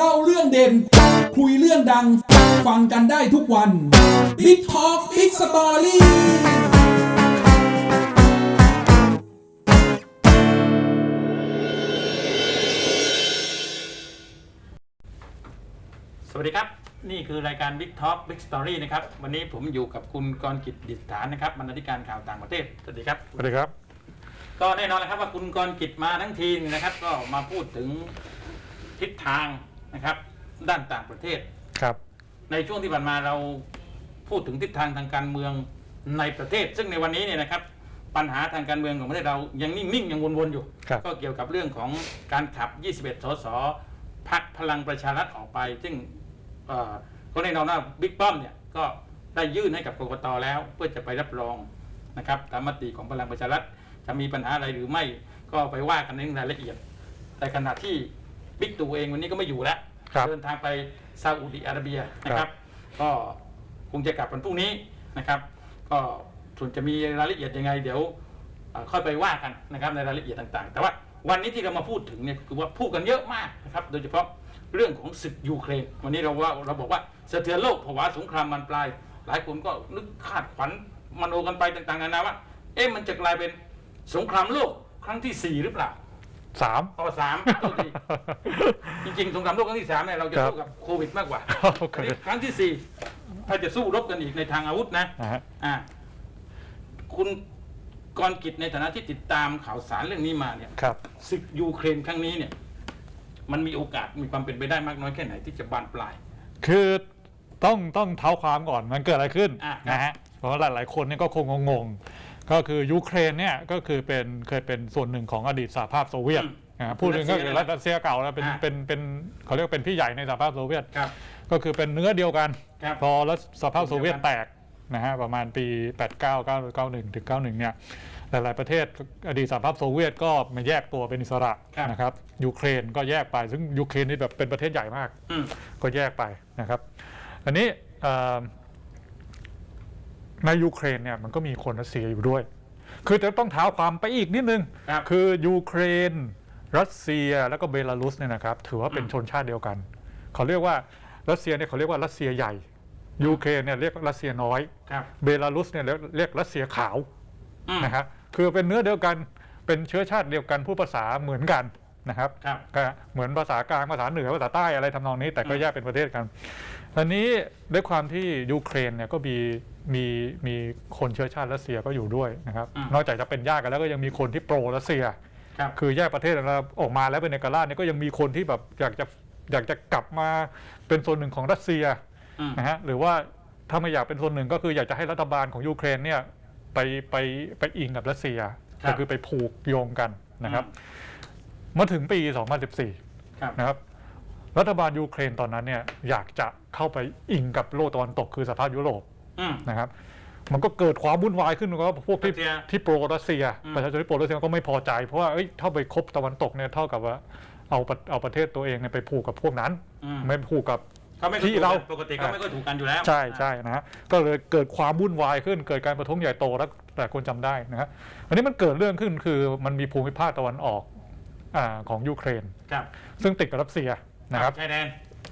ด่น คุยเรื่องดัง ฟังกันได้ทุกวัน Big Talk Big Story สวัสดีครับ นี่คือรายการ Big Talk Big Story นะครับ วันนี้ผมอยู่กับคุณกรกิจดิษฐานนะครับบรรณาธิการข่าวต่างประเทศ สวัสดีครับ สวัสดีครับ ก็แน่นอนนะครับว่าคุณกรกิจมาทั้งทีนี่นะครับ ก็มาพูดถึงทิศทาง นะครับ ด้านต่างประเทศ ครับ ในช่วงที่ผ่านมาเราพูดถึงทิศทางทางการเมืองในประเทศ ซึ่งในวันนี้เนี่ยนะครับ ปัญหาทางการเมืองของประเทศเรายังนิ่งๆยังวนๆอยู่ ครับ ก็เกี่ยวกับเรื่องของการขับ 21 สสพักพลังประชารัฐออกไป ซึ่งเอ่อก็แน่นอนว่าบิ๊กป้อมเนี่ยก็ได้ยื่นให้กับกกตแล้ว เพื่อจะไปรับรองนะครับตามมติของพลังประชารัฐจะมีปัญหาอะไรหรือไม่ก็ไปว่ากันในรายละเอียด แต่ขณะที่ บิ๊กตู่เองวันนี้ก็ไม่อยู่แล้วครับ เดินทางไปซาอุดิอาระเบียนะคครัรับบก็คงจะกลับวันพรุ่งนี้นะครับก็ส่วนจะมีรายละเอียดยังไง เดี๋ยวเอ่อค่อยไปว่ากันนะครับในรายละเอียดต่างๆ แต่ว่าวันนี้ที่เรามาพูดถึงเนี่ยคือว่าพูดกันเยอะมากนะครับโดยเฉพาะเรื่องของศึกยูเครน วันนี้เราว่าเราบอกว่าสะเทือนโลกภาวะสงครามมันปลาย หลายคนก็นึกคาดฝันมโนกันไปต่างๆนานาว่า เอ๊ะมันจะกลายเป็นสงครามโลกครั้งที่สี่หรือเปล่า สาม ข้อสามโทษทีจริงๆสงครามโลกครั้งที่สามเนี่ยเราจะครับสู้กับโควิดมากกว่าโอเคอันนี้ครั้งที่สี่ถ้าจะสู้รบกันอีกในทางอาวุธนะ นะฮะ อ่าคุณกรกิจในฐานะที่ติดตามข่าวสารเรื่องนี้มาเนี่ยครับ ศึกยูเครนครั้งนี้เนี่ย มันมีโอกาสมีความเป็นไปได้มากน้อยแค่ไหนที่จะบานปลาย คือต้องต้องเท้าความก่อนมันเกิดอะไรขึ้นอะนะฮะเพราะว่าหลาย ๆ คนเนี่ยก็คงงงๆ ก็คือยูเครนเนี่ยก็คือเป็นเคยเป็นส่วนหนึ่งของอดีตสหภาพโซเวียตอืมนะพูดถึงก็คือรัรัสสเซียเซียเก่าแล้วเป็นอะเป็นเป็นเขาเรียกว่าเป็นพี่ใหญ่ในสหภาพโซเวียตครับก็คือเป็นเนื้อเดียวกันครับพอรัฐสหภาพโซเวียตเดียวกันแตกนะฮะประมาณปี 89 91ถึง91 เนี่ยหลาย ๆ ประเทศอดีตสหภาพโซเวียตก็มาแยกตัวเป็นอิสระครับนะครับยูเครนก็แยกไปซึ่งยูเครนนี่แบบเป็นประเทศใหญ่มากอืมก็แยกไปนะครับ อันนี้เอ่อ ในยูเครนเนี่ยมันก็มีคนรัสเซียอยู่ด้วย คือจะต้องเท้าความไปอีกนิดนึง ครับคือยูเครน รัสเซียแล้วก็เบลารุสเนี่ยนะครับ ถือว่าเป็นอืมชนชาติเดียวกัน เขาเรียกว่ารัสเซียเนี่ยเขาเรียกว่ารัสเซียใหญ่ ยูเครนเนี่ยเรียกรัสเซียน้อย ครับเบลารุสเนี่ยเรียกเรียกรัสเซียขาวอืม นะครับคือเป็นเนื้อเดียวกันเป็นเชื้อชาติเดียวกันพูดภาษาเหมือนกัน นะครับครับก็เหมือนภาษากลางภาษาเหนือภาษาใต้อะไรทำนองนี้แต่ก็อืมแยกเป็นประเทศกันอันนี้ด้วยความที่ยูเครนเนี่ยก็มีมีมีคนเชื้อชาติรัสเซียก็อยู่ด้วยนะครับนอกจากจะเป็นญาติกันแล้วก็ยังมีคนที่โปรรัสเซียครับคือแยกประเทศแล้วออกมาแล้วเป็นเอกราชเนี่ยก็ยังมีคนที่แบบอยากจะอยากจะกลับมาเป็นส่วนหนึ่งของรัสเซียอืมนะฮะหรือว่าถ้าไม่อยากเป็นส่วนหนึ่งก็คืออยากจะให้รัฐบาลของยูเครนเนี่ยไปไปไปอิงกับรัสเซียครับก็คือไปผูกโยงกันนะครับ มาถึงปี 2014ครับนะครับ รัฐบาลยูเครนตอนนั้นเนี่ยอยากจะเข้าไปอิงกับโลกตะวันตกคือสหภาพยุโรปอืมนะครับ มันก็เกิดความวุ่นวายขึ้นก็พวกที่รัสเซียที่โปรรัสเซียอืมประชาชนที่โปรรัสเซียก็ไม่พอใจ เพราะว่าเอ้ยถ้าไปคบตะวันตกเนี่ยเท่ากับว่าเอาประเอาประเทศตัวเองเนี่ยไปผูกกับพวกนั้นอืมไม่ผูกกับเขาไม่ค่อยที่ถูกเรากันปกติก็ไม่ค่อยถูกกันอยู่แล้วใช่ใช่นะฮะก็เลยเกิดความวุ่นวายขึ้น เกิดการประท้วงใหญ่โตแล้วแต่คนจำได้นะฮะอันนี้มันเกิดเรื่องขึ้นคือมันมีภูมิภาคตะวันออก อาของยูเครน ครับซึ่งติดกับรัสเซียนะครับชายแดน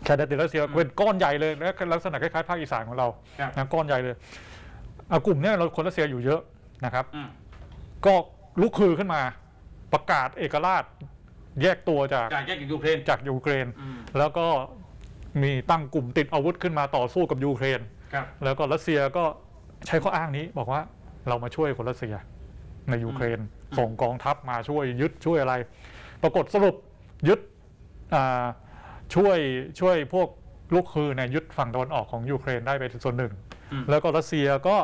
ชายแดนติดรัสเซียอืมเป็นก้อนใหญ่เลยและลักษณะคล้ายๆภาคอีสานของเราครับนะก้อนใหญ่เลยอะกลุ่มเนี้ยเราคนรัสเซียอยู่เยอะนะครับ อืมก็ลุกคือขึ้นมาประกาศเอกราชแยกตัวจากจากแยกจากยูเครนจากยูเครน อืมแล้วก็มีตั้งกลุ่มติดอาวุธขึ้นมาต่อสู้กับยูเครน ครับ แล้วก็รัสเซียก็ใช้ข้ออ้างนี้บอกว่าเรามาช่วยคนรัสเซียในยูเครน ส่งกองทัพมาช่วยยึดช่วยอะไร ปรากฏสรุปยึดอ่าช่วยช่วยพวกลูกคือเนี่ยยึดฝั่งตะวันออกของยูเครนได้ไปส่วนหนึ่งอืมแล้วก็รัสเซียก็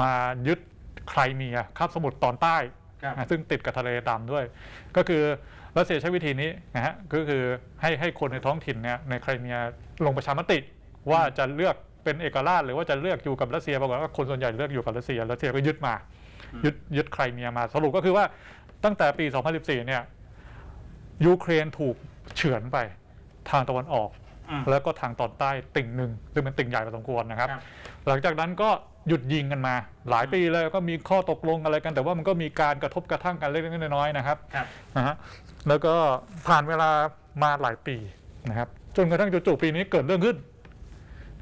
มายึดไครเมียคาบสมุทรตอนใต้ครับนะซึ่งติดกับทะเลดำด้วย ก็คือรัสเซียใช้วิธีนี้นะฮะก็คือให้ให้คนในท้องถิ่นเนี่ยในไครเมียลงประชามติว่าจะเลือกเป็นเอกราชหรือว่าจะเลือกอยู่กับรัสเซียปรากฏว่าคนส่วนใหญ่เลือกอยู่กับรัสเซียรัสเซียก็ยึดมาอืมยึดยึดไครเมียมาสรุปก็คือว่าตั้งแต่ปี 2014 เนี่ย ยูเครนถูกเฉือนไปทางตะวันออก อืม แล้วก็ทางตอนใต้ติ่งหนึ่งซึ่งเป็นติ่งใหญ่พอสมควรนะครับ ครับ หลังจากนั้นก็หยุดยิงกันมา หลายปีเลยก็มีข้อตกลงอะไรกัน แต่ว่ามันก็มีการกระทบกระทั่งกันเล็กๆน้อยๆนะครับครับ นะฮะแล้วก็ผ่านเวลามาหลายปีนะครับ จนกระทั่งจู่ๆปีนี้เกิดเรื่องขึ้น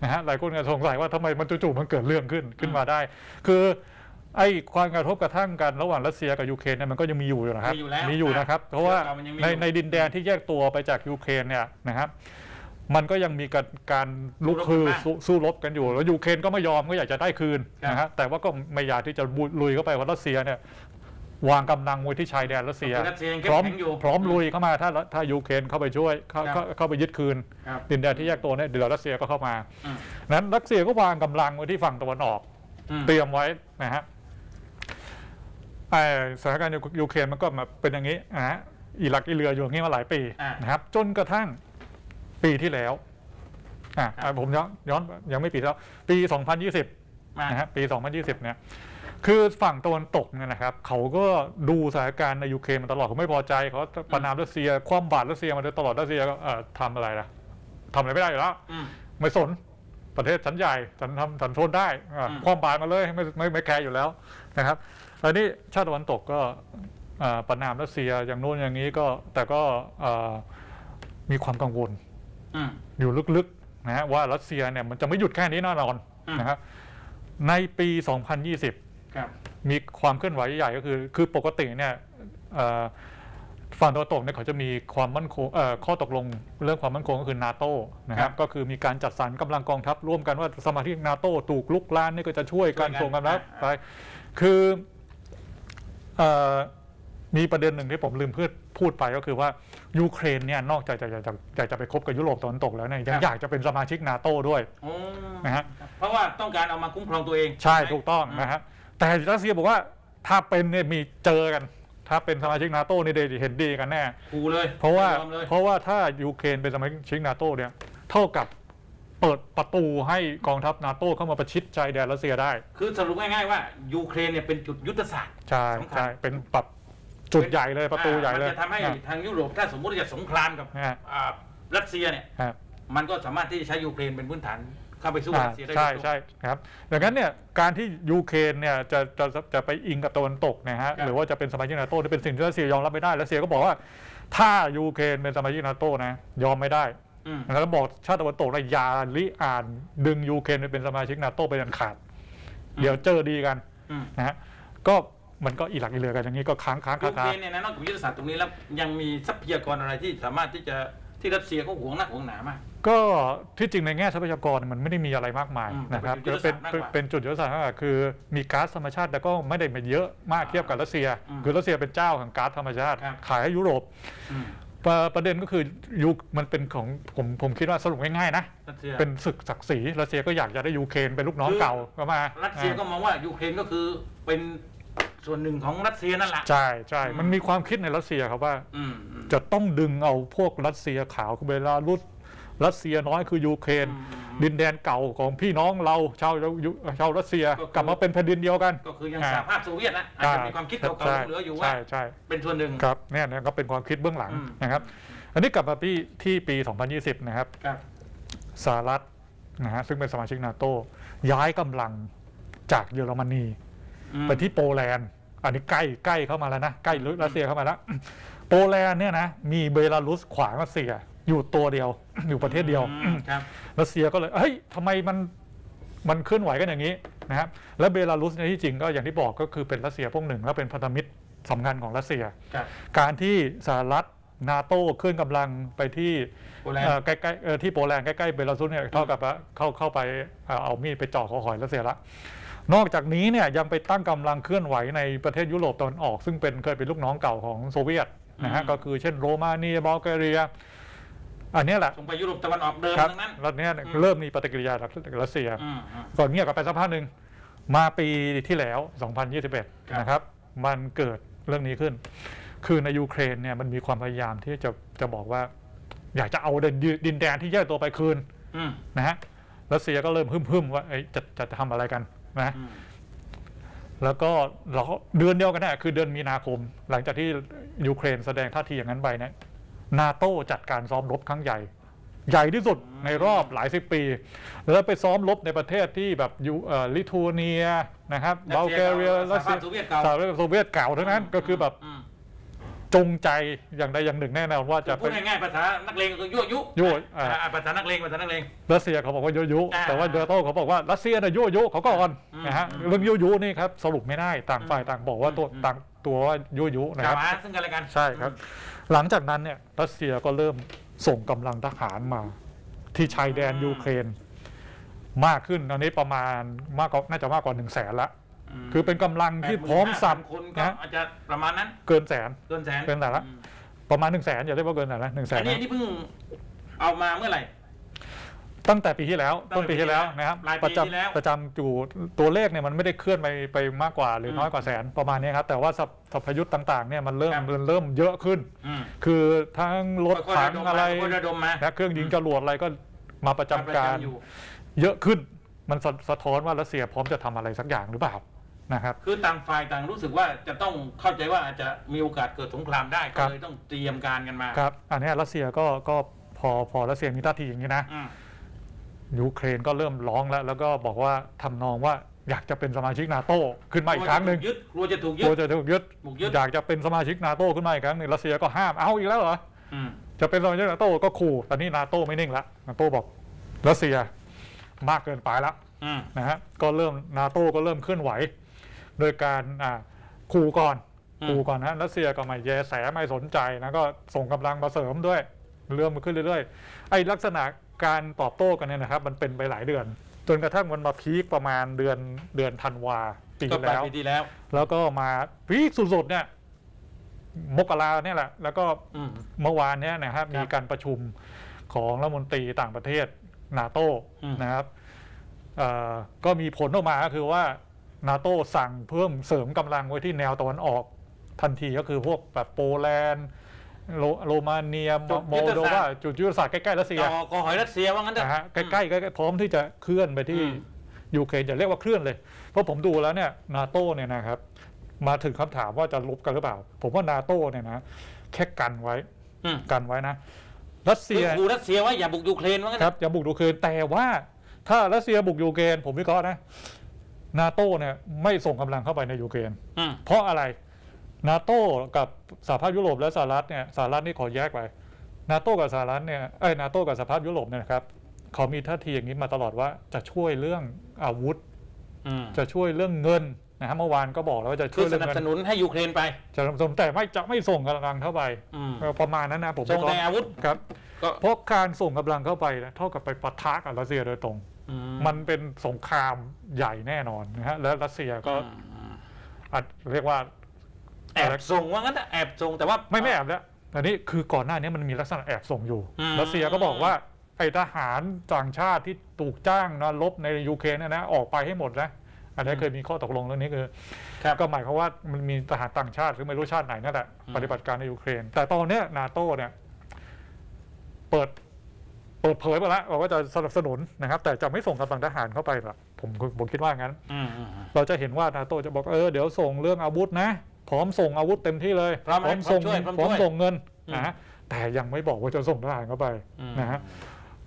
นะฮะหลายคนก็สงสัยว่าทำไมมันจู่ๆมันเกิดเรื่องขึ้นขึ้นมาได้ คือ ไอ้ความกระทบกระทั่งกันระหว่างรัสเซียกับยูเครนเนี่ยมันก็ยังมีอยู่นะครับ มีอยู่แล้วมีอยู่นะครับ เพราะว่าเรื่องราวมันยังมีในอยู่ในดินแดนที่แยกตัวไปจากยูเครนเนี่ยนะครับ มันก็ยังมีการการลุกคือสู้สู้รบกันอยู่ แล้วยูเครนก็ไม่ยอมก็อยากจะได้คืนนะฮะแต่ว่าก็ไม่อยากที่จะบุลุยเข้าไปเพราะรัสเซียเนี่ยวางกำลังไว้ที่ชายแดนรัสเซียรัสเซียยังพเข้มร้อมแข็งอยู่พร้อมลุยเข้ามาถ้าถ้ายูเครนเข้าไปช่วยเข้าครับเข้าเข้าไปยึดคืนครับดินแดนที่แยกตัวเนี่ยเดี๋ยวรัสเซียก็เข้ามาอืมนั้นรัสเซียก็วางกำลังไว้ที่ฝั่งตะวันออกอืมเตรียมไว้นะฮะ ไอ้สถานการณ์ยูเครนมันก็มาเป็นอย่างนี้นะฮะอิรักอิเรืออยู่อย่างนี้มาหลายปีอ่านนะครับ จนกระทั่งปีที่แล้วอะครับผมย้อนย้อนยังไม่ปีที่แล้ว ปี 2020 มานะฮะปี 2020 เนี่ย คือฝั่งตะวันตกเนี่ยนะครับ เขาก็ดูสถานการณ์ในยูเครนมาตลอดเขาไม่พอใจเขาประนามรัสเซียความบาดรัสเซียมาโดยตลอดรัสเซียก็เอ่อทำอะไรล่ะทำอะไรไม่ได้อยู่แล้ว อืม ไม่สน ประเทศฉันใหญ่ฉันทำฉันทนได้อะอืมความบาดมาเลยไม่ไม่ไม่แคร์อยู่แล้วนะครับแต่นี่ชาติตะวันตกก็อ่าประนามรัสเซียอย่างโน้นอย่างนี้ก็แต่ก็อ่ามีความกังวลอืมอยู่ลึกๆนะฮะว่ารัสเซียเนี่ยมันจะไม่หยุดแค่นี้แน่นอนอืมนะครับในปี 2020ครับมีความเคลื่อนไหวใหญ่ก็คือ คือปกติเนี่ยเอ่อ ฝั่งตะวันตกเนี่ยเขาจะมีความมั่นคงเอ่อข้อตกลงเรื่องความมั่นคงก็คือนาโตนะคครัรับบก็คือมีการจัดสรรกำลังกองทัพร่วมกันว่าสมาชิกนาโตถูกลุกลานนี่ก็จะช่วยกันช่วยกันส่งกำลังอ่า ไปคือเอ่อมีประเด็นหนึ่งที่ผมลืมพูดพูดไปก็คือว่ายูเครนเนี่ยนอกจากจะจะจะจะจะไปคบกับยุโรปตะวันตกแล้วเนี่ยยังอยากจะเป็นสมาชิกนาโตด้วยโอ้นะฮะ เพราะว่าต้องการเอามาคุ้มครองตัวเองใช่ไหม ถูกต้องนะฮะแต่รัสเซียบอกว่าถ้าเป็นเนี่ยมีเจอกัน ถ้าเป็นสมาชิกนาโต้นี่ได้เห็นดีกันแน่คูเลยเพราะว่าไม่ยอมเลยเพราะว่าถ้ายูเครนเป็นสมาชิกนาโต้เนี่ยเท่ากับเปิดประตูให้กองทัพนาโต้เข้ามาประชิดชายแดนรัสเซียได้คือสรุปง่ายๆว่ายูเครนเนี่ยเป็นจุดยุทธศาสตร์ ใช่สำคัญ ใช่เป็นปรับจุดใหญ่เลยประตูใหญ่เลย มันจะทำให้ทางยุโรปถ้าสมมติจะสงครามกับนะฮะ อ่ารัสเซียเนี่ยฮะมันก็สามารถที่จะใช้ยูเครนเป็นพื้นฐาน เข้าไปสู้กับอ่ารัสเซียได้ใช่โดยตรง ใช่ครับดังนั้นเนี่ยการที่ยูเครนเนี่ยจะจะจะจะไปอิงกับตะวันตกนะฮะครับ หรือว่าจะเป็นสมาชิกนาโต้ที่เป็นสิ่งที่รัสเซียยอมรับไม่ได้รัสเซียก็บอกว่า ถ้ายูเครนเป็นสมาชิกนาโต้นะยอมไม่ได้อืมแล้วบอกชาติตะวันตกระยาลิอ่านดึงยูเครนไปเป็นสมาชิกนาโต้ไปดันขาดอืมเดี๋ยวเจอดีกันอืมนะฮะก็มันก็อีหลักอีเหลือกันอย่างนี้ก็ค้างค้างยูค้างเคค้างรนเนี่ยนะนอกจากยุทธศาสตร์ตรงนี้แล้วยังมีทรัพยากรอะไรที่สามารถที่จะ ที่รัสเซียเขาหวงนักหวงหนามาก ก็ที่จริงในแง่ทรัพยากรมันไม่ได้มีอะไรมากมายอืมนะครับเป็นจุดยุทธศาสตร์มากกว่าเป็นจุดยุทธศาสตร์มากกว่าคือมีก๊าซธรรมชาติแต่ก็ไม่ได้มาเยอะมากเทียบกับรัสเซีย อืมคือรัสเซียเป็นเจ้าของก๊าซธรรมชาติ ครับ ขายให้ยุโรปอืมประประเด็นก็คือยุคมันเป็นของผมผมคิดว่าสรุปง่ายๆนะ รัสเซีย เป็นศึกศักดิ์ศรีรัสเซียก็อยากจะได้ยูเครนเป็นลูกน้องคือ เก่าก็มารัสเซียก็มองว่ายูเครนก็คือเป็น ส่วนหนึ่งของรัสเซียนั่นแหละ ใช่ใช่ อืม มันมีความคิดในรัสเซียครับว่า อืมอืมจะต้องดึงเอาพวกรัสเซียขาวคือเบลารุสรัสเซียน้อยคือยูเครนอืมดินแดนเก่าของพี่น้องเราชาวยุชาวรัสเซียก็คือกลับมาเป็นแผ่นดินเดียวกัน ก็คือยังอ่าสหภาพโซเวียตนะอาจจะมีความคิดเก่าใช่ๆเหลืออยู่ว่า ใช่ใช่เป็นส่วนหนึ่ง ครับเนี่ยเนี่ยก็เป็นความคิดเบื้องหลังอืม นะครับ อันนี้กลับมาที่ที่ปี 2020 นะครับครับสหรัฐนะฮะซึ่งเป็นสมาชิกนาโตย้ายกำลังจากเยอรมนีอืม ไปที่โปแลนด์ อันนี้ใกล้ใกล้เข้ามาแล้วนะ ใกล้รัสเซียเข้ามาแล้ว โปแลนด์เนี่ยนะ มีเบลารุสขวางรัสเซีย อยู่ตัวเดียว อยู่ประเทศเดียวอืมครับรัสเซียก็เลย เฮ้ยทำไมมันมันเคลื่อนไหวกันอย่างนี้นะครับ และเบลารุสในยที่จริงก็อย่างที่บอกก็คือเป็นรัสเซียพวกหนึ่ง แล้วเป็นพันธมิตรสำคัญของรัสเซียครับการที่สหรัฐนาโต้เคลื่อนกำลังไปที่โปแลนด์เอ่อใกล้ๆเอ่อที่โปแลนด์ใกล้ๆเบลารุสเนี่ยเท่ากับว่าเข้าเข้าไปเอ่อเอามีดไปจ่อคอหอยรัสเซียละ นอกจากนี้เนี่ยยังไปตั้งกำลังเคลื่อนไหวในประเทศยุโรปตะวันออก ซึ่งเป็นเคยเป็นลูกน้องเก่าของโซเวียตนะฮะอืมก็คือเช่นโรมาเนียบัลแกเรีย อันเนี้ยแหละส่งไปยุโรปตะวันออกเดิมครับทั้งนั้นแล้วเนี้ยอืมเริ่มมีปฏิกิริยาจากรัสเซียอืมอืมก่อนเงียบกันไปสักพักหนึ่งมาปีที่แล้วครับ2021 นะครับ มันเกิดเรื่องนี้ขึ้น คือในยูเครนเนี่ยมันมีความพยายามที่จะจะบอกว่า อยากจะเอาดินแดนที่แยกตัวไปคืนอืมนะฮะรัสเซียก็เริ่มพึ่มๆว่าเอ้ยจะจะจะทำอะไรกัน นะอืมแล้วก็เราเดือนเดียวกันนะคือเดือนมีนาคม หลังจากที่ยูเครนแสดงท่าทีอย่างนั้นไปเนี่ยนาโต้จัดการซ้อมรบครั้งใหญ่ ใหญ่ที่สุดในรอบหลายสิบปี แล้วไปซ้อมรบในประเทศที่แบบยูเอ่อลิทัวเนียนะครับบัลแกเรียรัรัสสเซีเซียยเก่าสหภาพโซเวียตเก่าสหภาพโซเวียตเก่าทั้งนั้นก็คือแบบม จงใจอย่างใดอย่างหนึ่งแน่นอนว่าจะพูเป็ดนง่ายๆภาษานักเลงก็คือยั่วยุยั่วอ่า อ่าภาษานักเลงภาษานักเลง รัสเซียเขาบอกว่ายุยุ อ่าแต่ว่าเดโต้เขาบอกว่ารัสเซียน่ะยุยุเขาก่อนอืมนะฮะอืมเรื่องยุยุนี่ครับสรุปไม่ได้ต่างฝ่ายต่างบอกว่าตัวอืม ต่างตัวว่ายุยุนะกคล่ารัวบหาซึ่งกันและกันใช่ครับ หลังจากนั้นเนี่ยรัสเซียก็เริ่มส่งกำลังทหารมา ที่ชายแดนยูเครน มากขึ้นตอนนี้ประมาณมากกว่าน่าจะมากกว่าหนึ่งแสนละม คือเป็นกำลังที่พร้อมสับ85,000คนก็นะอาจจะประมาณนั้นเกินแสน เกินแสนเกินแต่ละ อืมประมาณหนึ่งแสนอย่าเรียกว่าเกินแสนนะหนึ่งแสอันนนี้อันนี้เพิ่งเอามาเมื่อไหร่ ตั้งแต่ปีที่แล้วตั้ต้งนแต่ปีที่แล้วนะครับปลายปีประที่แล้วจำประจำอยู่ตัวเลขเนี่ยมันไม่ได้เคลื่อนไปไปมากกว่าหรือน้อยกว่าแสนประมาณนี้ครับแต่ว่าสัพสัพยุทธ์ต่างๆเนี่ยมันเริ่มครับเริ่มเยอะขึ้น อืมคือทั้งรถค่อยๆถังดมอะไรมาค่อยๆระดมมาและเครื่องยิงจรวดอะไรก็มาประจำการ อยู่ เยอะขึ้น มันสะสะท้อนว่ารัสเซียพร้อมจะทำอะไรสักอย่างหรือเปล่า นะครับ คือต่างฝ่ายต่างรู้สึกว่าจะต้องเข้าใจว่าอาจจะมีโอกาสเกิดสงครามได้ครัก็บ เลยต้องเตรียมการกันมาครับอันเนี้ยรัสเซียก็ก็พอพอรัสเซียมีท่าทีอย่างนี้นะอืมยูเครนก็เริ่มร้องแล้ว แล้วก็บอกว่าทำนองว่าอยากจะเป็นสมาชิกนาโต้ขึ้นมาอีกครั้งหนึ่งยึดกลัวจะถูกกยึลัวดจะถูกยึดถูกยึด อยากจะเป็นสมาชิกนาโต้ขึ้นมาอีกครั้งหนึ่งรัสเซียก็ห้ามเอาอีกแล้วเหรอ อืม จะเป็นสมาชิกนาโต้ก็ขู่ตอนนี้นาโต้ไม่นิ่งละนาโต้บอกรัสเซียมากเกินไปแล้วอืมนะฮะก็เริ่มนาโต้ก็เริ่มเคลื่อนไหว โดยการอ่าขู่ก่อนอืมขู่ก่อนนะรัสเซียก็ไม่แยแสไม่สนใจนะก็ส่งกำลังมาเสริมด้วยเริ่มขึ้นเรื่อยๆไอ้ลักษณะการตอบโต้กันเนี่ยนะครับ มันเป็นไปหลายเดือน จนกระทั่งมันมาพีคประมาณเดือนเดือนธันวาปีก็ที่ปลายแล้วปีที่แล้ว แล้วก็มาพีคสุดๆเนี่ยมกราเนี่ยแหละ แล้วก็อืมเมื่อวานเนี้ยนะครับครับ มีการประชุมของรัฐมนตรีต่างประเทศนาโตอืมนะครับเอ่อก็มีผลออกมาก็คือว่า นาโตสั่งเพิ่มเสริมกำลังไว้ที่แนวตะวันออกทันทีก็คือพวกแบบโปแลนด์โรโรมาเนียจุดโมยุทธโดศาสตร์ วาจุดยุทธศาสตร์ใกล้ ๆ รัสเซีย ต่อก็หอยรัสเซียว่างั้นเถอะ นะฮะใกล้ๆใกล้ๆพร้อมที่จะเคลื่อนไปที่อืม ยูเครนอย่าเรียกว่าเคลื่อนเลย เพราะผมดูแล้วเนี่ยนาโตเนี่ยนะครับ มาถึงคำถามว่าจะลบกันหรือเปล่า ผมว่านาโตเนี่ยนะแค่กันไว้อืมกันไว้นะ รัสคืเซีอยขู่รัสเซียว่าอย่าบุกยูเครนว่างั้นคเถรับอะจะบุกยูเครนแต่ว่า ถ้ารัสเซียบุกยูเครนผมวิเคราะห์นะ นาโตเนี่ยไม่ส่งกำลังเข้าไปในยูเครนอืมเพราะอะไรนาโตกับสหภาพยุโรปและสหรัฐเนี่ยสหรัฐนี่ขอแยกไปนาโตกับสหรัฐเนี่ยเอ้ยนาโตกับสหภาพยุโรปเนี่ยนะครับเขามีท่าทีอย่างนี้มาตลอดว่าจะช่วยเรื่องอาวุธ อืมจะช่วยเรื่องเงินนะฮะเมื่อวานก็บอกแล้วว่าจะคืช่วอยสเรื่องนับเงิสนนุนให้ยูเครนไป จะสนับสนุนแต่ไม่จะไม่ส่งกำลังเข้าไปอืมเออประมาณนั้นนะผมส่งวิเคแต่ราะห์อาวุธ ครับก็ เพราะการส่งกำลังเข้าไปเนี่ยเท่ากับไปปะทะกับรัสเซียโดยตรงอื มันเป็นสงครามใหญ่แน่นอนนะฮะและรัสเซียก็อืมอาจเรียกว่าแอบส่งว่างั้นนะแอบส่งแต่ว่าไม่ไม่แอบแล้วแต่นี่คือก่อนหน้านี้มันมีลักษณะแอบส่งอยู่อืมรัสเซียก็บอกว่าไอ้ทหารต่างชาติที่ถูกจ้างนะรบในยูเครนเนี่ยนะออกไปให้หมดนะอันนี้เคยมีข้อตกลงเรื่องนี้คือครับก็หมายความว่ามันมีทหารต่างชาติหรือไม่รู้ชาติไหนนั่นแหละอืมปฏิบัติการในยูเครน แต่ตอนเนี้ยนาโต้เนี่ย เปิด เปิดเผยไปแล้วบอกว่าจะสนับสนุนนะครับ แต่จะไม่ส่งกำลังทหารเข้าไปหรอกผมผมคิดว่างั้น อืมอืมอืม เราจะเห็นว่านาโต้จะบอกเออเดี๋ยวส่งเรื่องอาวุธนะ พร้อมส่งอาวุธเต็มที่เลยพร้อมไหมส่งพร้อมช่วยพร้อมพร้อมช่วยส่งเงินอืมนะแต่ยังไม่บอกว่าจะส่งทหารเข้าไปอืม นะฮะ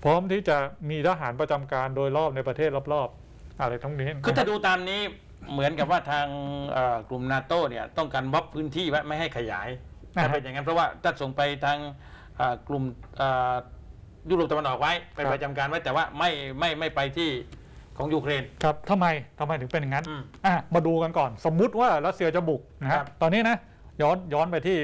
พร้อมที่จะมีทหารประจำการโดยรอบในประเทศรอบๆ อะไรทั้งนี้คือนะถ้าดูตามนี้เหมือนกับว่าทางเอ่อกลุ่มนาโต้เนี่ยต้องการม็อบพื้นที่ไว้ไม่ให้ขยายถ้าเป็นอย่างนั้นเพราะว่าถ้าส่งไปทางเอ่อกลุ่มเอ่อ ยุโรปตะวันออกไว้ไปประจำการไว้แต่ว่าไม่ไม่ไม่ไปที่ของยูเครน ครับทำไมทำไมถึงเป็นอย่างนั้นอืมอะมาดูกันก่อน สมมุติว่ารัสเซียจะบุกนะคครัรับบ ตอนนี้นะ ย้อนย้อนไปที่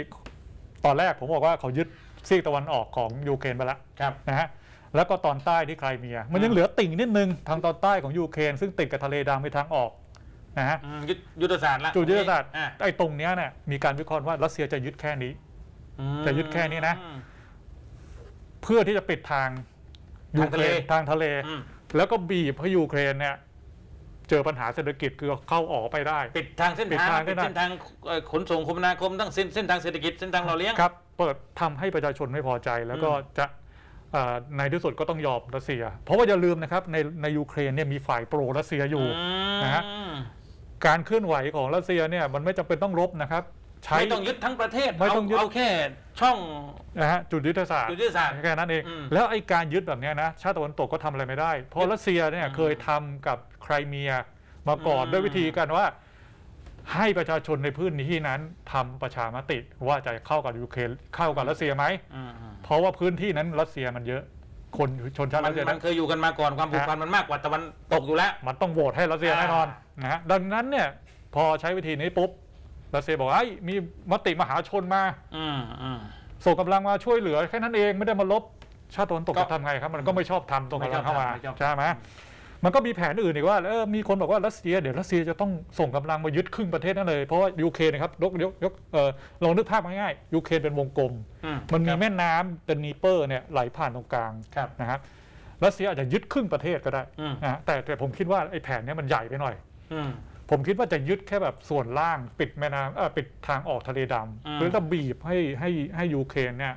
ตอนแรกผมบอกว่าเขายึดซีกตะวันออกของยูเครนไปแล้วครับ นะฮะแล้วก็ตอนใต้ที่ไครเมีย มันยังอ่าเหลือติ่งนิดนึงทางตอนใต้ของยูเครนซึ่งติดกับทะเลดำไปทางออกนะฮะ อืมยุทธยุทธศาสตร์ละจุดยุทธศาสตร์อะไอ้ตรงเนี้ยเนี่ยมีการวิเคราะห์ว่ารัสเซียจะยึดแค่นี้ อืมจะยึดแค่นี้นะ เพื่อที่จะปิดทางยูทางเคทะรเลนทางทะเล อืม แล้วก็บีบให้ยูเครนเนี่ย เจอปัญหาเศรษฐกิจคือเข้าออกไปได้ ปิดทางเส้นปิดทางทางปิดได้ เส้นทางเอ่อขนส่งคมนาคมทั้งเส้นเส้นทางเศรษฐกิจเส้นทางเราเลี้ยง ครับ เปิดทำให้ประชาชนไม่พอใจ แล้วก็อืม จะเอ่อในที่สุดก็ต้องยอมรัสเซีย เพราะว่าอย่าลืมนะครับ ในในยูเครนเนี่ยมีฝ่ายโปรรัสเซียอยู่มนะฮะการเคลื่อนไหวของรัสเซียเนี่ยมันไม่จำเป็นต้องรบนะครับ ใช้ ไม่ต้องยึดทั้งประเทศไม่ต้องยึด เอาแค่ช่อง นะฮะจุดยุทธศาสตร์จุดยุทธศาสตร์แค่นั้นเอง อืมแล้วไอ้การยึดแบบเนี้ยนะชาติตะวันตกก็ทำอะไรไม่ได้ เพราะรัสเซียเนี่ยอืมเคยทำกับไครเมียมาก่อนอืม ด้วยวิธีการว่า ให้ประชาชนในพื้นที่นั้นทำประชามติว่าจะเข้ากับยูเครนเข้ากับรัสเซียไหมอืมอืมเพราะว่าพื้นที่นั้นรัสเซียมันเยอะคนชนชาติมัรันสเซียมันั้นนเคยอยู่กันมาก่อนความผูกพันมันมากกว่าตะวันตกอยู่แล้ว มันต้องโหวตให้รัสเซียอ่า แน่นอนนะฮะดังนั้นเนี่ยพอใช้วิธีนี้ปุ๊บ รัสเซียบอกว่าไอ้ยมีมติมหาชนมาอืมอืม ส่งกำลังมาช่วยเหลือแค่นั้นเองไม่ได้มาลบชาติตะวันตกก็จะทำไงครับ มันก็ไม่ชอบทำส่งกำลังเข้ามาไม่ชอบทำ ใช่ไหมมันก็มีแผนอื่นอีกว่าเออมีคนบอกว่ารัสเซียเดี๋ยวรัสเซียจะต้องส่งกำลังมายึดครึ่งประเทศนั่นเลยเพราะว่ายูเครนนะครับยกยกยกเออลองนึกภาพง่ายๆยูเครนเป็นวงกลม อืมันมีครับแม่น้ำเป็นนีเปอร์เนี่ยไหลผ่านตรงกลางครับ นะครับรัสเซียอาจจะยึดครึ่งประเทศก็ได้อืม นะฮะแต่แต่ผมคิดว่าไอ้แผนเนี้มันใหญ่ไปหน่อย อืม ผมคิดว่าจะยึดแค่แบบส่วนล่างปิดแม่น้ำเออปิดทางออกทะเลดอืมำหรือจะบีบให้ให้ให้ยูเครนเนี่ย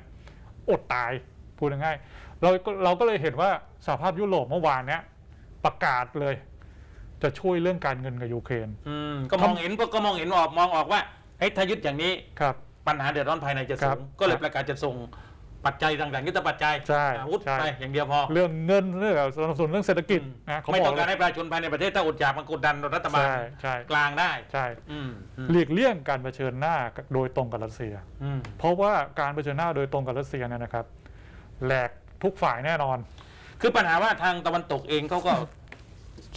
อดตายพูดง่ายๆเราก็เราก็เลยเห็นว่าสหภาพยุโรปเมื่อวานเนี้ยประกาศเลย จะช่วยเรื่องการเงินกับยูเครน อืมก็มองเห็นก็ก็มองเห็นออกมองออกว่าเฮ้ยถ้ายึดอย่างนี้ ครับ ปัญหาเดือดร้อนภายในจะครัสูบงก็เลคยรับประกาศจะส่ง ปัจจัยต่างๆยุทธปัจจัยใช่อาวุธใช่ ไปอย่างเดียวพอ เรื่องเงินเรื่องสนับสนุนเรื่องเศรษฐกิจนะเขาไม่บต้ออกงการให้ประชาชนภายในประเทศถ้าอดอยากมันกดดันรัฐบาลใช่ใช่กลางได้ใช่อืมอืมหลีกเลี่ยงการเผชิญหน้าโดยตรงกับรัสเซีย อืมเพราะว่าการเผชิญหน้าโดยตรงกับรัสเซียเนี่ยนะครับแหลกทุกฝ่ายแน่นอน คือปัญหาว่าทางตะวันตกเองเขาก็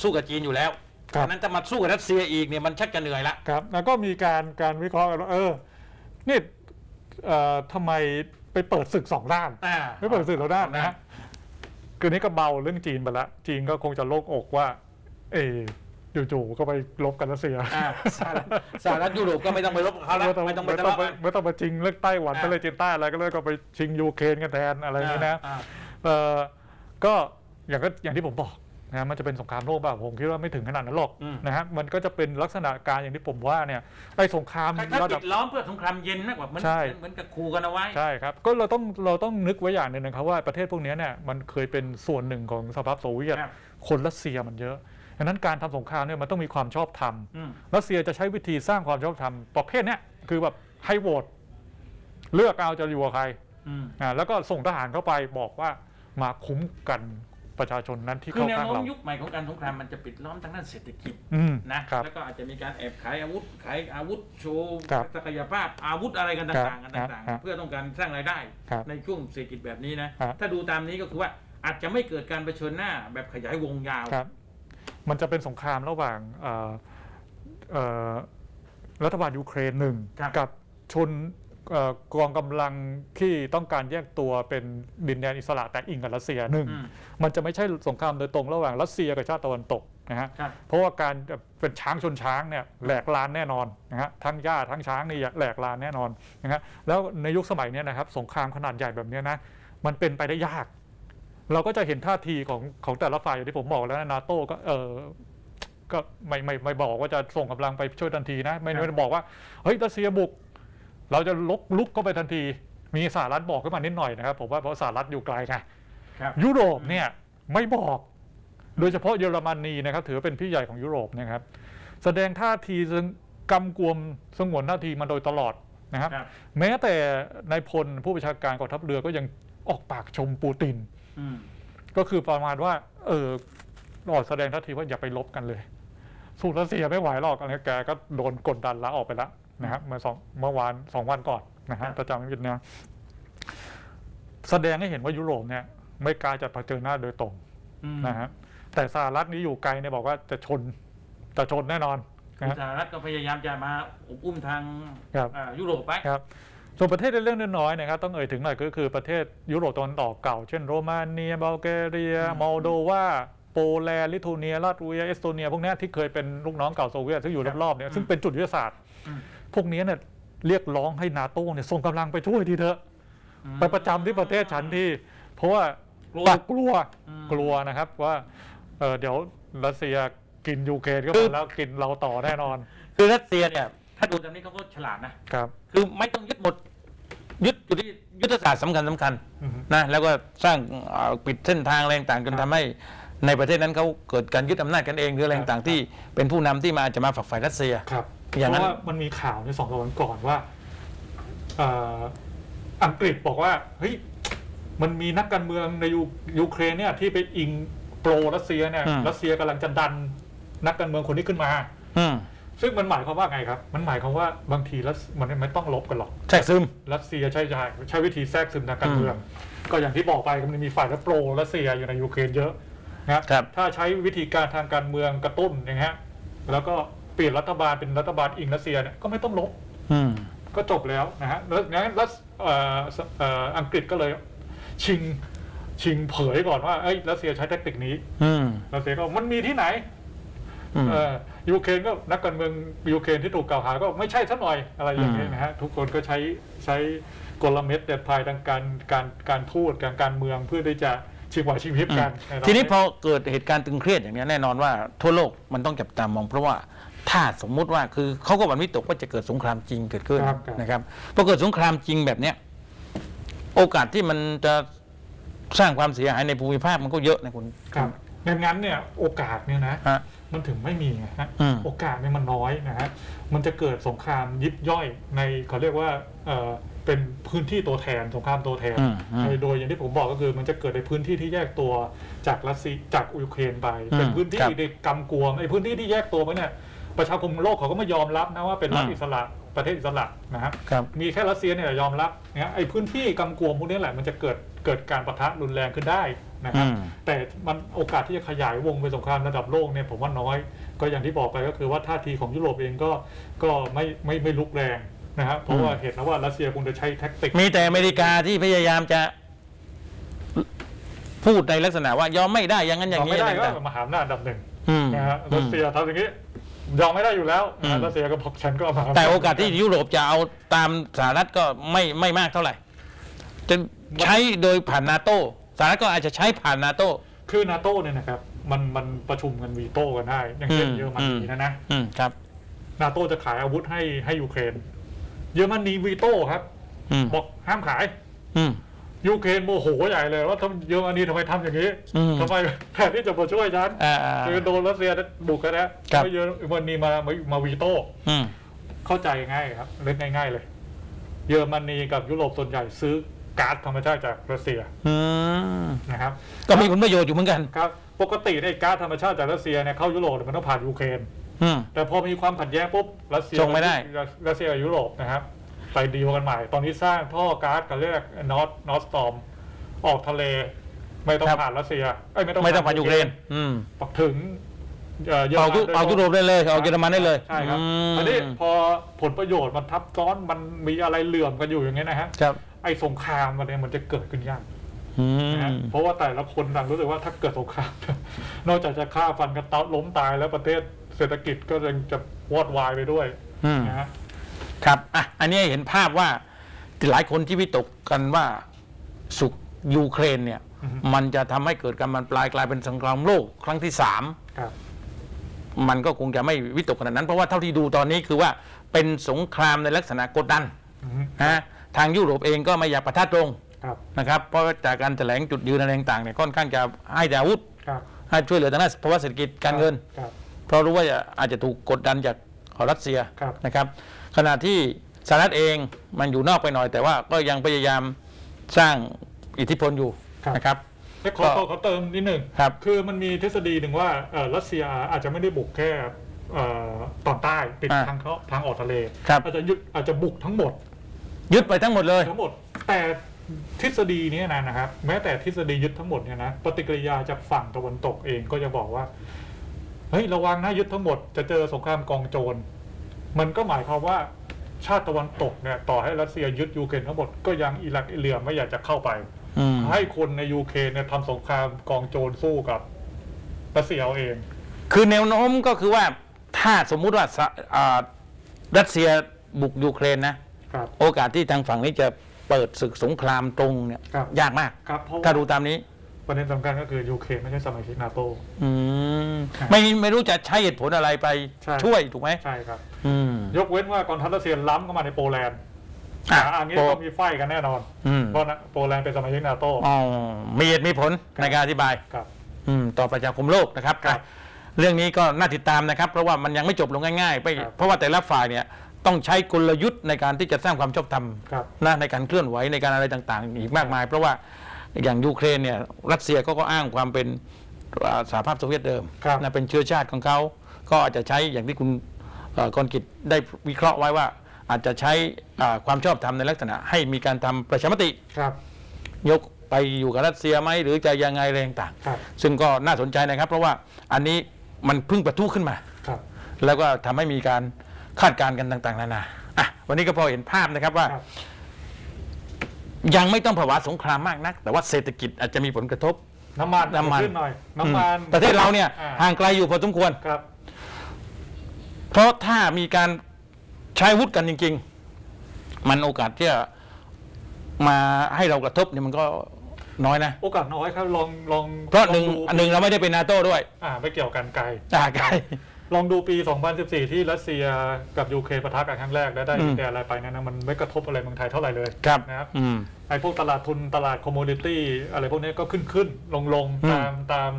สู้กับจีนอยู่แล้วครับ ดังนั้นจะมาสู้กับรัสเซียอีกเนี่ยมันชักจะเหนื่อยละ ครับแล้วก็มีการการวิเคราะห์กันว่าเออนี่เอ่อทำไม ไปเปิดศึกสองด้านอ่าไม่เปิดศึกสองด้านนะฮะคือนี้ก็เบาเรื่องจีนไปละจีนก็คงจะโล่งอกว่า เออจู่ๆก็ไปลบกับรัสเซียอ่าสหรัฐสหรัฐยุโรปก็ไม่ต้องไปรบกับเขาแล้วไม่ต้องไปไม่ทะต้องเลาะไปกัน ไม่ต้องไปชิงเรื่องไต้หวันอ่าทะเลจีนใต้อะไรก็เลยก็ไปชิงยูเครนกันแทนอะไรอย่างนี้นะ อ่า เอ่อก็อย่างก็อย่างที่ผมบอก นะมันจะเป็นสงครามโลกแบบผมคิดว่าไม่ถึงขนาดนั้นหรอกอืม นะฮะมันก็จะเป็นลักษณะการอย่างที่ผมว่าเนี่ยไอ้สงครามคล้ายๆระปิดับ ดล้อมเพื่อสงครามเย็นมากกว่าเหมือนใช่ เหมือนกับคูกันเอาไว้ ใช่ครับ ก็เราต้องเราต้องนึกไว้อย่างหนึ่งนะครับว่าประเทศพวกนี้เนี่ยมันเคยเป็นส่วนหนึ่งของสหภาพโซเวียต ครับ คนรัสเซียมันเยอะดังนั้นการทำสงครามเนี่ยมันต้องมีความชอบธรรม อืม รัสเซียจะใช้วิธีสร้างความชอบธรรมประเภทเนี้ยคือแบบให้โหวตเลือกเอาจะอยู่กับใครอืม อ่าแล้วก็ส่งทหารเข้าไปบอกว่ามาคุ้มกัน ประชาชนนั้นที่คือเข้าแนวข้างโน้มเรา ยุคใหม่ของการสงครามมันจะปิดล้อมทางด้านเศรษฐกิจอืมนะ ครับแล้วก็อาจจะมีการแอบขายอาวุธขายอาวุธโชว์ครับศักยภาพอาวุธอะไรกันครับต่างๆกันต่างครับๆ เพื่อต้องการสร้างรายได้ครับในช่วงเศรษฐกิจแบบนี้นะ ครับ ถ้าดูตามนี้ก็คือว่าอาจจะไม่เกิดการเผชิญหน้าแบบขยายวงยาว ครับ มันจะเป็นสงครามระหว่างเอ่อเอ่อรัฐบาลยูเครนหนึ่งครับ กับชนเอ่อ กองกำลังที่ต้องการแยกตัวเป็นดินแดนอิสระแต่อิงกับรัสเซียหนึ่งอืมมันจะไม่ใช่สงครามโดยตรงระหว่างรัสเซียกับชาติตะวันตกนะฮะครับเพราะว่าการเป็นช้างชนช้างเนี่ยแหลกลานแน่นอนนะฮะทั้งหญ้าทั้งช้างนี่แหลกลานแน่นอนนะฮะแล้วในยุคสมัยเนี้ยนะครับสงครามขนาดใหญ่แบบเนี้ยนะมันเป็นไปได้ยาก เราก็จะเห็นท่าทีของของแต่ละฝ่ายอย่างที่ผมบอกแล้วนะนาโต้ก็เออก็ไม่ไม่ไม่บอกว่าจะส่งกำลังไปช่วยทันทีนะ ไม่ครับไม่ได้บอกว่าเฮ้ยรัสเซียบุก เราจะลุกลุกเข้าไปทันที มีสหรัฐบอกขึ้นมานิดหน่อยนะครับผมว่าเพราะสหรัฐอยู่ไกลไงครับยุโรปเนี่ยไม่บอก โดยเฉพาะเยอรมนีนะครับ ถือว่าเป็นพี่ใหญ่ของยุโรปนะครับ แสดงท่าทีซึ่งกำกวมสงวนท่าทีมาโดยตลอดนะครับ ครับ แม้แต่นายพลผู้บัญชาการกองทัพเรือก็ยังออกปากชมปูติน อืมก็คือประมาณว่า เออออกแสดงท่าทีว่าอย่าไปลบกันเลย สู้รัสเซียไม่ไหวหรอกอะไรแกก็โดนกดดันลาออกไปแล้ว นะครับเมื่อสองเมื่อวานสองวันก่อนนะครัฮะบถ้าจำไม่ผิดนะแสดงให้เห็นว่ายุโรปเนี่ย ไม่กล้าจะเผชิญหน้าโดยตรงอืมนะฮะแต่สหรัฐนี้อยู่ไกลเนี่ยบอกว่าจะชนจะชนแน่นอนคือนะสหรัฐก็พยายามจะมาอบอุ้มทางครับอ่ายุโรปไปครับส่วนประเทศเล็กๆน้อยๆนะครับต้องเอ่ยถึงหน่อยก็คือประเทศยุโรปตะวันออกเก่า เช่นโรมาเนียบัลแกเรียอืมมอลโดวาโปแลนด์ลิทัวเนียลัตเวียเอสโตเนียพวกเนี้ยที่เคยเป็นลูกน้องเก่าโซเวียตซึ่งอยู่รอบๆเนี่ยซึ่งเป็นจุดยุทธศาสตร์อืม พวกเนี้ยเนี่ยเรียกร้องให้นาโต้เนี่ยส่งกำลังไปช่วยทีเถอะอืมไปประจำที่ประเทศฉันที่เพราะว่ากลัวปักกลัวอืมกลัวนะครับว่าเออเดี๋ยวรัสเซียกินยูเครนก็คืมาอแล้วกินเราต่อแน่นอน คือรัสเซียเนี่ย ถ้าดูตามนี้เขาก็ฉลาดนะครับ คือไม่ต้องยึดหมดยึดอยู่ที่ยุทธศาสตร์สำคัญสำคัญอือฮึนะแล้วก็สร้างเอ่อปิดเส้นทางอะไรต่างๆจนทำให้ในประเทศนั้นเขาเกิดการยึดอำนาจกันเองหรืออะไรต่างๆที่เป็นผู้นำที่มาจะมาฝักใฝ่รัสเซียครับ อย่างเพนั้นราะว่ามันมีข่าวในสองสามวันก่อนว่าเอ่ออังกฤษบอกว่าเฮ้ยมันมีนักการเมืองในยูยูเครนเนี่ยที่ไปอิงโปรรัสเซียเนี่ยอืม รัสเซียกำลังจะดันนักการเมืองคนนี้ขึ้นมา อืมซึ่งมันหมายความว่าไงครับ มันหมายความว่าบางทีแล้วมันไม่ต้องลบกันหรอก แทรกซึม รัสเซียใช้ใช้ใช้วิธีแทรกซึมทางการเมือง ก็อย่างที่บอกไปมันมีฝ่ายรัฐโปรรัสเซียอยู่ในยูเครนเยอะนะครับถ้าใช้วิธีการทางการเมืองกระตุ้นอย่างเงี้ยแล้วก็ เปลี่ยนรัฐบาลเป็นรัฐบาลอิงรัสเซียเนี่ยก็ไม่ต้องลบอืม ก็จบแล้วนะฮะแล้วงั้นรัสเอ่อสเอ่ออังกฤษก็เลยชิงชิงเผยก่อนว่าเอ้ยรัสเซียใช้แทคติกนี้อืม รัสเซียก็มันมีที่ไหน อืม เอ่อยูเครนก็นักการเมืองยูเครนที่ถูกกล่าวหาก็ไม่ใช่สักหน่อยอะไรอย่างนี้ยนะฮะทุกคนก็ใช้ใช้กลเม็ดเด็ดพายทางการการการทูตการการเมืองเพื่อที่จะชิงหวาชิงพริบกันใตทีนี้พอเกิดเหตุการณ์ตึงเครียดอย่างนี้ยแน่นอนว่าทั่วโลกมันต้องจับตามองเพราะว่า ถ้าสมมุติว่าคือเขาก็หวั่นวิตกว่าจะเกิดสงครามจริงเกิดขึ้นครับครับ นะครับพอเกิดสงครามจริงแบบเนี้ยโอกาสที่มันจะสร้างความเสียหายในภูมิภาคมันก็เยอะนะคุณ ครับดังนั้นเนี่ยโอกาสเนี่ยนะฮะมันถึงไม่มีไงฮะอืม โอกาสเนี่ยมันน้อยนะฮะมันจะเกิดสงครามยิบย่อยในเขาเรียกว่าเอ่อเป็นพื้นที่ตัวแทนสงครามตัวแทนอืมอืมโดยโดยอย่างที่ผมบอกก็คือมันจะเกิดในพื้นที่ที่แยกตัวจากรัสเซียจากยูเครนไปอืมเป็นพื้นที่ครับ ในกำกวมไอ้พื้นที่ที่แยกตัวไปเนี่ย ประชาคมโลกเขาก็ไม่ยอมรับนะว่าเป็นรัฐอืมอิสระประเทศอิสระนะครับ ครับ มีแค่รัสเซียเนี่ยยอมรับนะไอ้พื้นที่กำกวมพวกนี้แหละมันจะเกิดเกิดการประทะรุนแรงขึ้นได้นะครับ อืม แต่มันโอกาสที่จะขยายวงเป็นสงครามระดับโลกเนี่ยผมว่าน้อย ก็อย่างที่บอกไปก็คือว่าท่าทีของยุโรปเองก็ก็ไม่ไม่ไม่ลุกแรงนะครับเพราะว่าเห็นแล้วว่ารัสเซียคงจะใช้แท็กติก มีแต่อเมริกาที่พยายามจะพูดในลักษณะว่ายอมไม่ได้อย่างนั้นอย่างยอมนี้ไม่ได้อะไรก็ต่างมหาอำนาจอันดับหนึ่งๆอืมนะฮะอืรัมสเซียทำอย่างนี้ ยอมไม่ได้อยู่แล้วนะอืฮะมรัสเซียก็บอกฉันก็เอามหาำจแต่โอกาสที่ยุโรปจะเอาตามสหรัฐก็ไม่ไม่มากเท่าไหร่จะใช้โดยผ่านนาโต้สหรัฐก็อาจจะใช้ผ่านนาโต้คือนาโต้เนี่ยนะครับมันมันประชุมกันวีโต้กันได้อย่างเช่นอืมเยอรมนีอืมนะนะอืมครับนาโต้จะขายอาวุธให้ให้ยูเครน เยอรมนีวีโต้ครับอืมบอกห้ามขาย อืม ยูเครนโมโหใหญ่เลยว่าทำเยอรมนีทำไมทำอย่างนี้อืมทำไมแทนที่จะมาช่วยฉันอ่าคือโดนรัสเซียบุกกันนะครับเยอรมนีมามามาวีโต้อืมเข้าใจง่ายครับเล่นง่าย ๆ เลย เยอรมนีกับยุโรปส่วนใหญ่ซื้อก๊าซธรรมชาติจากรัสเซียอืมนะครับ ก็มีผลประโยชน์อยู่เหมือนกัน ครับปกติในยก๊าซธรรมชาติจากรัสเซียเนี่ยเข้ายุโรปเนี่ยมันต้องผ่านยูเครน อืม แต่พอมีความขัดแย้งปุ๊บรัสเซียส่งไม่ได้ รัสเซียกับยุโรปนะครับ ไปดีลกันใหม่ ตอนนี้สร้างท่อก๊าซกันเรียกนอตนอตสตอมออกทะเล ไม่ต้องผ่านรัสเซียเอ้ยไม่ต้องไม่ต้องผ่านยูเครนอืมถึงเอ่อเยอรเอามันยุโดยเอายุโรปได้เลยเอาเยอรมันได้เลยใช่ครับอืมอันนี้พอผลประโยชน์มันทับซ้อนมันมีอะไรเหลื่อมกันอยู่อย่างเงี้ยนะฮะครับไอ้สงครามมันเนี่ยมันจะเกิดขึ้นยากอืนะฮะมเพราะว่าแต่ละคนต่างรู้สึกว่าถ้าเกิดสงคราม นอกจากจะฆ่าฟันกันตาล้มตายแล้วประเทศเศรษฐกิจก็ยังจะวอดวายไปด้วยอืมนะฮะ ครับอะอันนี้เห็นภาพว่าหลายคนที่วิตกกันว่าสุกยูเครนเนี่ยอือฮึมันจะทำให้เกิดการมันปลายกลายเป็นสงครามโลกครั้งที่สามครับมันก็คงจะไม่วิตกขนาดนั้น เพราะว่าเท่าที่ดูตอนนี้คือว่าเป็นสงครามในลักษณะกดดันอือฮึนะทางยุโรปเองก็ไม่อยากประทะตรงครับนะครับเพราะว่าจากการแถลงจุดยืนอะไรต่างๆเนี่ยค่อนข้างจะให้แต่อาวุธครับให้ช่วยเหลือทางด้านภาวะเศรษฐกิจการเงินครับเพราะรู้ว่าอาจจะถูกกดดันจากรัสเซียครับนะครับ ขณะที่สหรัฐเองมันอยู่นอกไปหน่อย แต่ว่าก็ยังพยายามสร้างอิทธิพลอยู่นะครับเอ้ยขอขอขอเติมนิดหนึ่งครับคือมันมีทฤษฎีหนึ่งว่าเอ่อรัสเซียอาจจะไม่ได้บุกแค่เอ่อตอนใต้ปิดอ่าทางเขาทางออกทะเลครับอาจจะยุดอาจจะบุกทั้งหมด ยึดไปทั้งหมดเลยทั้งหมด แต่ทฤษฎีเนี้นะนะครับ แม้แต่ทฤษฎียึดทั้งหมดเนี่ยนะปฏิกิริยาจากฝั่งตะวันตกเองก็จะบอกว่าเฮ้ยระวังนะยึดทั้งหมดจะเจอสงครามกองโจร มันก็หมายความว่าชาติตะวันตกเนี่ยต่อให้รัสเซียยึดยูเครนทั้งหมดก็ยังอิรักอิเหลียไม่อยากจะเข้าไปอืมให้คนในยูเครนเนี่ยทำสงครามกองโจรสู้กับรัสเซียเอาเอง คือแนวโน้มก็คือว่าถ้าสมมุติว่าสะอ่ารัสเซียบุกยูเครนนะครับโอกาสที่ทางฝั่งนี้จะเปิดศึกสงครามตรงเนี่ยครับยากมากครับเพราะถ้าว่าดูตามนี้ ประเด็นสำคัญก็คือยูเครนไม่ใช่สมาชิกนาโต อืมครับไม่ไม่รู้จะใช้เหตุผลอะไรไปใช่ ช่วยถูกไหมใช่ครับ อืม ยกเว้นว่ากองทัพรัสเซียล้ำเข้ามาในโปแลนด์อะอะอันนี้โปก็มีไฟกันแน่นอน อืมเพราะนะโปแลนด์เป็นสมาชิกนาโต อ๋อมีเหตุมีผลครับ ในการอธิบาย ครับ อืมต่อประชาคมโลกนะครับครับอะเรื่องนี้ก็น่าติดตามนะครับ เพราะว่ามันยังไม่จบลงง่ายๆไปครับ เพราะว่าแต่ละฝ่ายเนี่ยต้องใช้กลยุทธ์ในการที่จะสร้างความชอบธรรมครับ นะในการเคลื่อนไหวในการอะไรต่างๆ อีกมากมาย เพราะว่า อย่างยูเครนเนี่ยรัสเซียก็ก็อ้างความเป็นอ่าสหภาพโซเวียตเดิมครับ นะเป็นเชื้อชาติของเขาก็อาจจะใช้อย่างที่คุณเอ่อกรกิจได้วิเคราะห์ไว้ว่า อาจจะใช้อ่าความชอบธรรมในลักษณะ ให้มีการทำประชามติ ครับ ยกไปอยู่กับรัสเซียไหมหรือจะยังไงอะไรต่างๆครับซึ่งก็น่าสนใจนะครับ เพราะว่าอันนี้มันเพิ่งประทุขึ้นมา ครับ แล้วก็ทำให้มีการคาดการณ์กันต่าง ๆ นานาอะวันนี้ก็พอเห็นภาพนะครับว่า ครับ ยังไม่ต้องภาวะสงครามมากนัก แต่ว่าเศรษฐกิจอาจจะมีผลกระทบ น้ำมันน้ำมัน ขึ้นหน่อยน้ำมันอืมประเทศเราเนี่ยอ่ห่างไกลอยู่พอสมควร ครับ เพราะถ้ามีการใช้อาวุธกันจริง ๆ มันโอกาสที่จะมาให้เรากระทบเนี่ยมันก็น้อยนะ โอกาสน้อยครับลองลองเพราะหนึ่งลอดูอันหนึ่งเราไม่ได้เป็นนาโต้ด้วย อ่าไม่เกี่ยวกันไกลอ่าไกล ลองดูปี 2014 ที่รัสเซียกับยูเครนปะทะกันครั้งแรก แล้วได้อืมดินแดนอะไรไปเนยนะมันไม่กระทบอะไรเมืองไทยเท่าไหร่เลยครับนะครับอืมไอ้พวกตลาดทุนตลาดคอมมูนิตี้อะไรพวกนี้ก็ขึ้นขึ้นลงลงอืมตามตาม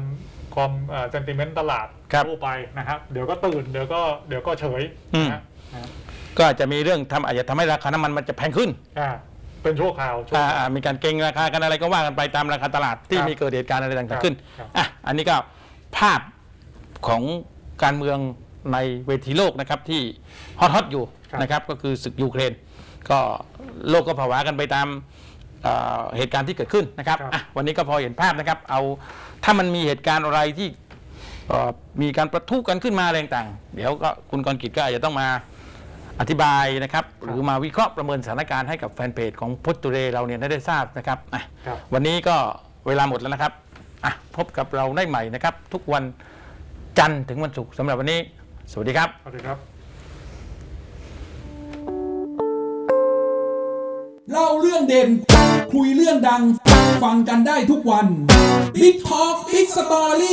ความเซนติเมนต์ตลาดครับทั่วไปนะครับ เดี๋ยวก็ตื่นเดี๋ยวก็เดี๋ยวก็เฉยอืมนะนะก็อาจจะมีเรื่องทำอาจจะทำให้ราคาน้ำมันมันจะแพงขึ้นอ่าเป็นชั่วคราวชั่วอ่าคราวอ่ามีการเก็งราคากันอะไรก็ว่ากันไปตามราคาตลาดที่ครับมีเกิดเหตุการณ์อะไรครัต่างบๆขึ้นครับอะอันนี้ก็ภาพของ การเมืองในเวทีโลกนะครับที่ฮอตฮอตๆอยู่นะครับก็คือศึกยูเครน ก็โลกก็ผวากันไปตามเอ่อเหตุการณ์ที่เกิดขึ้นนะครับอะวันนี้ก็พอเห็นภาพนะครับ เอาถ้ามันมีเหตุการณ์อะไรที่เอ่อมีการประทุกันขึ้นมาอะไรต่างๆเดี๋ยวก็คุณกรกิจก็อาจจะต้องมาอธิบายนะครับ หรือมาวิเคราะห์ประเมินสถานการณ์ให้กับแฟนเพจของพจตุเรเราเนี่ยได้ทราบนะครับอะครับ วันนี้ก็เวลาหมดแล้วนะครับอะพบกับเราได้ใหม่นะครับ ทุกวัน จันทร์ถึงวันศุกร์สำหรับวันนี้ สวัสดีครับ สวัสดีครับ เล่าเรื่องเด่น คุยเรื่องดัง ฟังกันได้ทุกวัน Big Talk Big Story